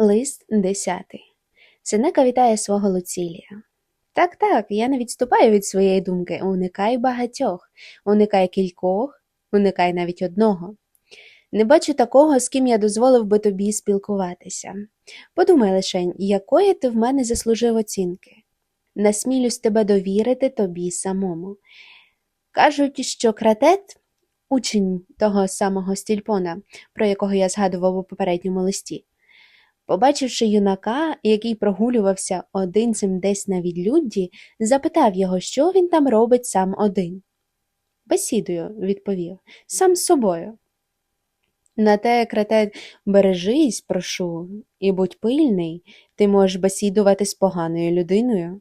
Лист 10. Сенека вітає свого Луцілія. Так, так, я не відступаю від своєї думки. Уникай багатьох, уникай кількох, уникай навіть одного. Не бачу такого, з ким я дозволив би тобі спілкуватися. Подумай лише, якої ти в мене заслужив оцінки. Насмілюсь тебе довірити тобі самому. Кажуть, що кратет, учень того самого стільпона, про якого я згадував у попередньому листі, Побачивши юнака, який прогулювався одинцем десь на відлюдді, запитав його, що він там робить сам один. Бесідую, відповів, сам з собою. На те, крете, бережись, прошу, і будь пильний, ти можеш бесідувати з поганою людиною.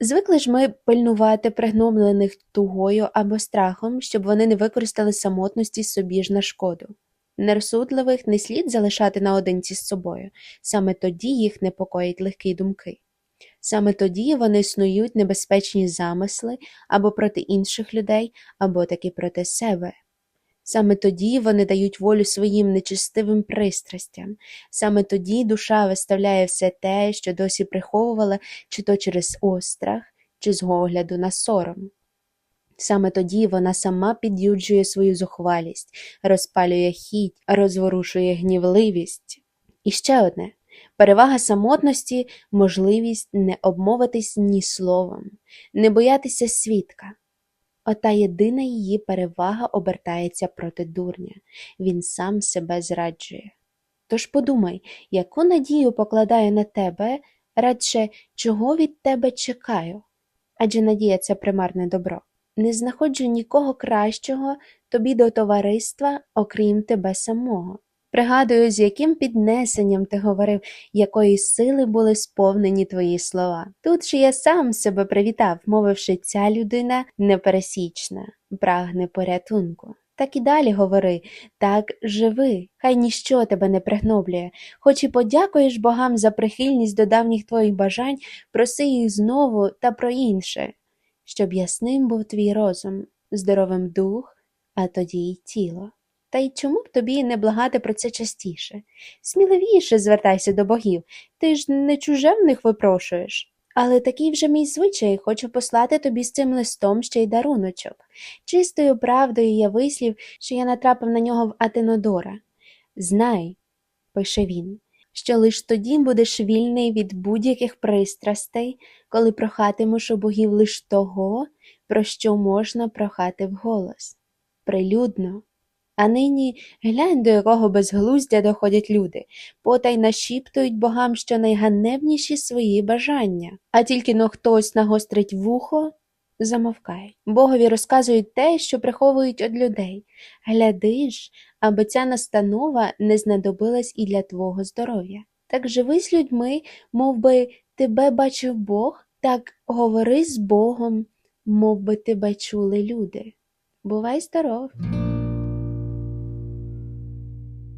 Звикли ж ми пильнувати пригномлених тугою або страхом, щоб вони не використали самотності собі ж на шкоду. Нерозсудливих не слід залишати наодинці з собою, саме тоді їх непокоїть легкі думки. Саме тоді вони снують небезпечні замисли або проти інших людей, або таки проти себе. Саме тоді вони дають волю своїм нечистивим пристрастям, саме тоді душа виставляє все те, що досі приховувала, чи то через острах, чи з огляду на сором. Саме тоді вона сама під'юджує свою зухвалість, розпалює хіть, розворушує гнівливість. І ще одне перевага самотності можливість не обмовитись ні словом, не боятися свідка. Ота єдина її перевага обертається проти дурня, він сам себе зраджує. Тож подумай, яку надію покладаю на тебе, радше чого від тебе чекаю? Адже надія це примарне добро. Не знаходжу нікого кращого тобі до товариства, окрім тебе самого. Пригадую, з яким піднесенням ти говорив, якої сили були сповнені твої слова. Тут же я сам себе привітав, мовивши, ця людина непересічна, прагне порятунку. Так і далі говори, так живи, хай ніщо тебе не пригноблює, хоч і подякуєш богам за прихильність до давніх твоїх бажань, проси їх знову та про інше щоб ясним був твій розум, здоровим дух, а тоді й тіло. Та й чому б тобі не благати про це частіше? Сміливіше звертайся до богів, ти ж не чуже в них випрошуєш. Але такий вже мій звичай, хочу послати тобі з цим листом ще й даруночок. Чистою правдою я вислів, що я натрапив на нього в Атенодора. Знай, пише він, що лиш тоді будеш вільний від будь-яких пристрастей, коли прохатимеш у богів лиш того, про що можна прохати вголос, прилюдно. А нині глянь, до якого безглуздя доходять люди, потай нашіптують богам що найганебніші свої бажання, а тільки но хтось нагострить вухо, замовкають. Богові розказують те, що приховують від людей. Гляди ж, аби ця настанова не знадобилась і для твого здоров'я. Так живи з людьми, мов би тебе бачив Бог, так говори з Богом, мов би тебе чули люди. Бувай здоров!